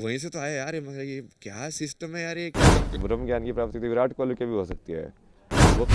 वहीं से तो आया यार ये मगर ये क्या सिस्टम है यार ये क्या ब्रह्म ज्ञान की प्राप्ति तो विराट कोहली के भी हो सकती है वो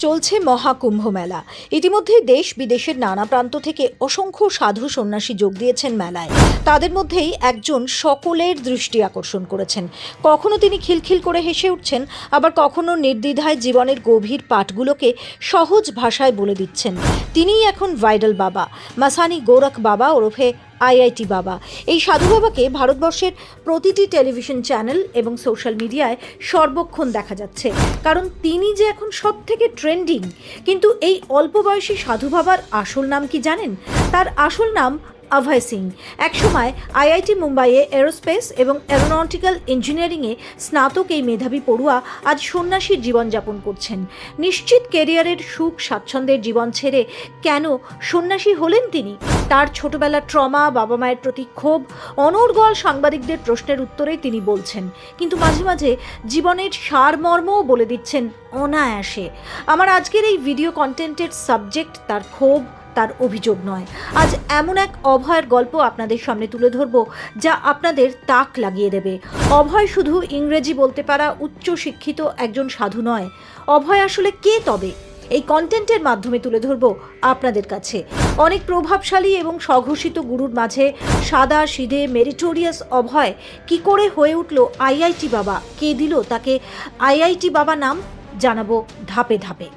চলছে মহাকুম্ভ মেলা ইতিমধ্যে দেশ বিদেশের নানা প্রান্ত থেকে অসংখ্য সাধু সন্ন্যাসী যোগ দিয়েছেন মেলায় তাদের মধ্যেই একজন সকলের দৃষ্টি আকর্ষণ করেছেন কখনো তিনি খিলখিল করে হেসে উঠছেন আবার কখনো নির্দ্বিধায় জীবনের গভীর পাঠগুলোকে সহজ ভাষায় বলে দিচ্ছেন তিনিই এখন ভাইরাল বাবা মাসানি গোরখ বাবা ওরফে আইআইটি বাবা। এই সাধু বাবাকে ভারতবর্ষের প্রতিটি টেলিভিশন চ্যানেল এবং সোশ্যাল মিডিয়ায় সর্বক্ষণ দেখা যাচ্ছে। কারণ তিনি যে এখন সব থেকে ট্রেন্ডিং, কিন্তু এই অল্প বয়সী সাধু বাবার আসল নাম কি জানেন? তার আসল নাম অভয় সিং। একসময় আইআইটি মুম্বাইয়ে এরোস্পেস এবং অ্যারোনটিক্যাল ইঞ্জিনিয়ারিংয়ে স্নাতক এই মেধাবী পড়ুয়া আজ সন্ন্যাসীর জীবনযাপন করছেন। নিশ্চিত কেরিয়ারের সুখ স্বাচ্ছন্দ্যের জীবন ছেড়ে কেন সন্ন্যাসী হলেন তিনি? তার ছোটবেলার ট্রমা, বাবা মায়ের প্রতি ক্ষোভ, অনর্গল সাংবাদিকদের প্রশ্নের উত্তরে তিনি বলছেন, কিন্তু মাঝে মাঝে জীবনের সারমর্মও বলে দিচ্ছেন অনায়াসে। আমার আজকের এই ভিডিও কন্টেন্টের সাবজেক্ট তার ক্ষোভ তার অভিযোগ নয়। আজ এমন এক অভয়ের গল্প আপনাদের সামনে তুলে ধরব, যা আপনাদের তাক লাগিয়ে দেবে। অভয় শুধু ইংরেজি বলতে পারা উচ্চ শিক্ষিত একজন সাধু নয়। অভয় আসলে কে তবে? এই কন্টেন্টের মাধ্যমে তুলে ধরব আপনাদের কাছে। অনেক প্রভাবশালী এবং স্বঘোষিত গুরুর মাঝে সাদা, সিধে মেরিটোরিয়াস অভয় কি করে হয়ে উঠল আইআইটি বাবা? কে দিল তাকে আইআইটি বাবা নাম? জানাব ধাপে ধাপে।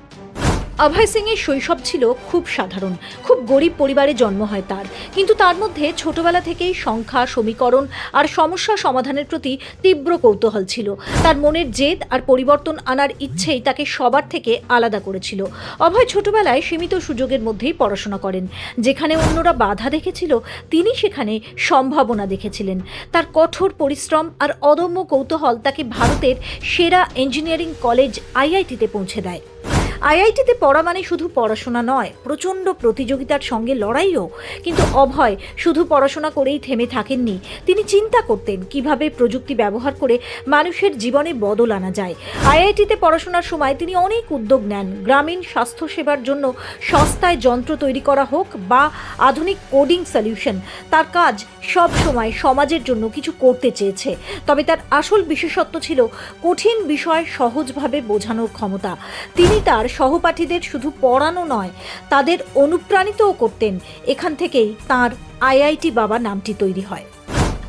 অভয় সিংয়ের শৈশব ছিল খুব সাধারণ, খুব গরিব পরিবারে জন্ম হয় তার। কিন্তু তার মধ্যে ছোটবেলা থেকেই সংখ্যা, সমীকরণ আর সমস্যা সমাধানের প্রতি তীব্র কৌতূহল ছিল। তার মনের জেদ আর পরিবর্তন আনার ইচ্ছেই তাকে সবার থেকে আলাদা করেছিল। অভয় ছোটবেলায় সীমিত সুযোগের মধ্যেই পড়াশোনা করেন। যেখানে অন্যরা বাধা দেখেছিল, তিনি সেখানে সম্ভাবনা দেখেছিলেন। তার কঠোর পরিশ্রম আর অদম্য কৌতূহল তাকে ভারতের সেরা ইঞ্জিনিয়ারিং কলেজ আইআইটিতে পৌঁছে দেয়। আইআইটিতে পড়া মানে শুধু পড়াশোনা নয়, প্রচণ্ড প্রতিযোগিতার সঙ্গে লড়াইও। কিন্তু অভয় শুধু পড়াশোনা করেই থেমে থাকেননি। তিনি চিন্তা করতেন কীভাবে প্রযুক্তি ব্যবহার করে মানুষের জীবনে বদল আনা যায়। আইআইটিতে পড়াশোনার সময় তিনি অনেক উদ্যোগ নেন। গ্রামীণ স্বাস্থ্যসেবার জন্য সস্তায় যন্ত্র তৈরি করা হোক বা আধুনিক কোডিং সলিউশন, তার কাজ সব সময় সমাজের জন্য কিছু করতে চেয়েছে। তবে তার আসল বিশেষত্ব ছিল কঠিন বিষয় সহজভাবে বোঝানোর ক্ষমতা। তিনি তার সহপাঠীদের শুধু পড়ানো নয়, তাদের অনুপ্রাণিতও করতেন। এখান থেকেই তার আইআইটি বাবা নামটি তৈরি হয়।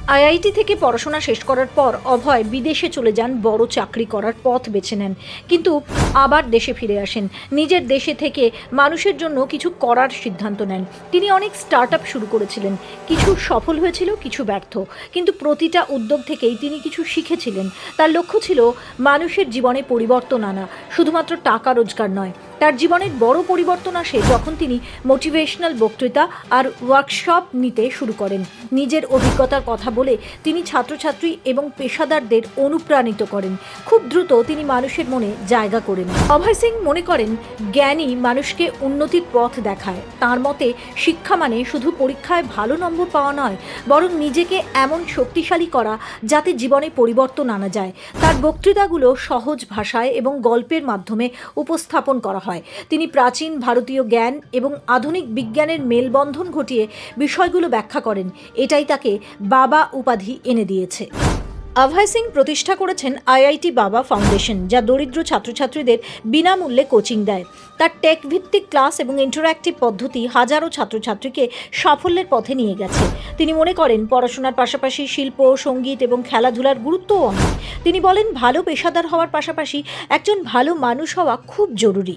আইআইটি থেকে পড়াশোনা শেষ করার পর অভয় বিদেশে চলে যান, বড় চাকরি করার পথ বেছে নেন। কিন্তু আবার দেশে ফিরে আসেন। নিজের দেশে থেকে মানুষের জন্য কিছু করার সিদ্ধান্ত নেন। তিনি অনেক স্টার্ট শুরু করেছিলেন। কিছু সফল হয়েছিল, কিছু ব্যর্থ। কিন্তু প্রতিটা উদ্যোগ থেকেই তিনি কিছু শিখেছিলেন। তার লক্ষ্য ছিল মানুষের জীবনে পরিবর্তন আনা, শুধুমাত্র টাকা রোজগার নয়। তার জীবনের বড় পরিবর্তন আসে যখন তিনি মোটিভেশনাল বক্তৃতা আর ওয়ার্কশপ নিতে শুরু করেন। নিজের অভিজ্ঞতার কথা বলে তিনি ছাত্রছাত্রী এবং পেশাদারদের অনুপ্রাণিত করেন। খুব দ্রুত তিনি মানুষের মনে জায়গা করে নেন। অভয় সিং মনে করেন, জ্ঞানী মানুষকে উন্নতির পথ দেখায়। তার মতে, শিক্ষা মানে শুধু পরীক্ষায় ভালো নম্বর পাওয়া নয়, বরং নিজেকে এমন শক্তিশালী করা যাতে জীবনে পরিবর্তন আনা যায়। তার বক্তৃতাগুলো সহজ ভাষায় এবং গল্পের মাধ্যমে উপস্থাপন করা হয়। তিনি প্রাচীন ভারতীয় জ্ঞান এবং আধুনিক বিজ্ঞানের মেলবন্ধন ঘটিয়ে বিষয়গুলো ব্যাখ্যা করেন। এটাই তাকে বাবা উপাধি এনে দিয়েছে। অভয় সিং প্রতিষ্ঠা করেছেন আইআইটি বাবা ফাউন্ডেশন, যা দরিদ্র ছাত্রছাত্রীদের বিনামূল্যে কোচিং দেয়। তার টেক ভিত্তিক ক্লাস এবং ইন্টারঅ্যাক্টিভ পদ্ধতি হাজারো ছাত্রছাত্রীকে সাফল্যের পথে নিয়ে গেছে। তিনি মনে করেন, পড়াশোনার পাশাপাশি শিল্প, সংগীত এবং খেলাধুলার গুরুত্বও অনেক। তিনি বলেন, ভালো পেশাদার হওয়ার পাশাপাশি একজন ভালো মানুষ হওয়া খুব জরুরি।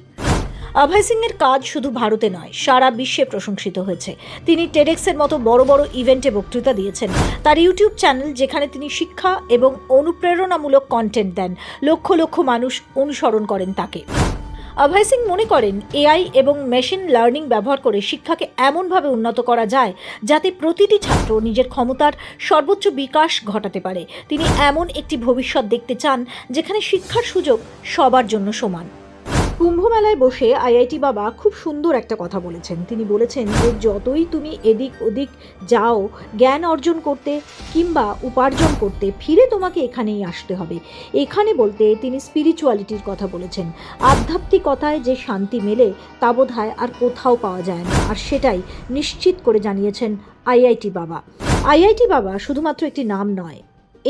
অভয় সিংয়ের কাজ শুধু ভারতে নয়, সারা বিশ্বে প্রশংসিত হয়েছে। তিনি টেডেক্সের মতো বড় বড় ইভেন্টে বক্তৃতা দিয়েছেন। তার ইউটিউব চ্যানেল যেখানে তিনি শিক্ষা এবং অনুপ্রেরণামূলক কন্টেন্ট দেন, লক্ষ লক্ষ মানুষ অনুসরণ করেন তাকে। অভয় সিং মনে করেন, এআই এবং মেশিন লার্নিং ব্যবহার করে শিক্ষাকে এমনভাবে উন্নত করা যায় যাতে প্রতিটি ছাত্র নিজের ক্ষমতার সর্বোচ্চ বিকাশ ঘটাতে পারে। তিনি এমন একটি ভবিষ্যৎ দেখতে চান, যেখানে শিক্ষার সুযোগ সবার জন্য সমান। কুম্ভ মেলায় বসে আইআইটি বাবা খুব সুন্দর একটা কথা বলেছেন। তিনি বলেছেন যে, যতই তুমি এদিক ওদিক যাও, জ্ঞান অর্জন করতে কিংবা উপার্জন করতে, ফিরে তোমাকে এখানেই আসতে হবে। এখানে বলতে তিনি স্পিরিচুয়ালিটির কথা বলেছেন। আধ্যাত্মিকতায় যে শান্তি মেলে, তা বোধহয় আর কোথাও পাওয়া যায় না। আর সেটাই নিশ্চিত করে জানিয়েছেন আইআইটি বাবা। আইআইটি বাবা শুধুমাত্র একটি নাম নয়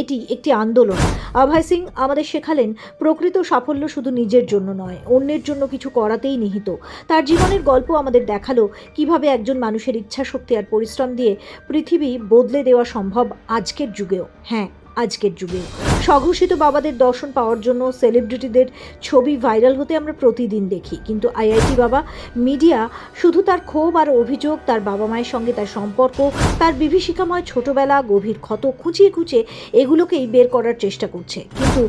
এটি একটি আন্দোলন। অভয় সিং আমাদের শেখালেন, প্রকৃত সাফল্য শুধু নিজের জন্য নয়, অন্যের জন্য কিছু করাতেই নিহিত। তার জীবনের গল্প আমাদের দেখাল কীভাবে একজন মানুষের ইচ্ছা শক্তি আর পরিশ্রম দিয়ে পৃথিবী বদলে দেওয়া সম্ভব আজকের যুগেও। হ্যাঁ আজকের যুগেও। স্বঘোষিত বাবাদের দর্শন পাওয়ার জন্য সেলিব্রিটিদের ছবি ভাইরাল হতে আমরা প্রতিদিন দেখি। কিন্তু আইআইটি বাবা, মিডিয়া শুধু তার ক্ষোভ আর অভিযোগ, তার বাবা মায়ের সঙ্গে তার সম্পর্ক, তার বিভীষিকাময় ছোটবেলা, গভীর ক্ষত খুঁচিয়ে খুঁচিয়ে এগুলোকেই বের করার চেষ্টা করছে। কিন্তু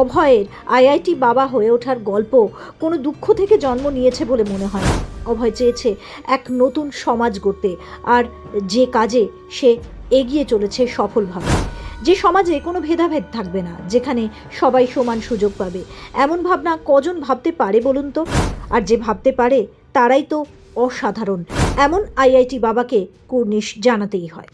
অভয়ের আইআইটি বাবা হয়ে ওঠার গল্প কোনো দুঃখ থেকে জন্ম নিয়েছে বলে মনে হয় না। অভয় চেয়েছে এক নতুন সমাজ গড়তে, আর যে কাজে সে এগিয়ে চলেছে সফলভাবে। যে সমাজে কোনো ভেদাভেদ থাকবে না, যেখানে সবাই সমান সুযোগ পাবে। এমন ভাবনা কজন ভাবতে পারে বলুন তো? আর যে ভাবতে পারে, তারাই তো অসাধারণ। এমন আইআইটি বাবাকে কুর্নিশ জানাতেই হয়।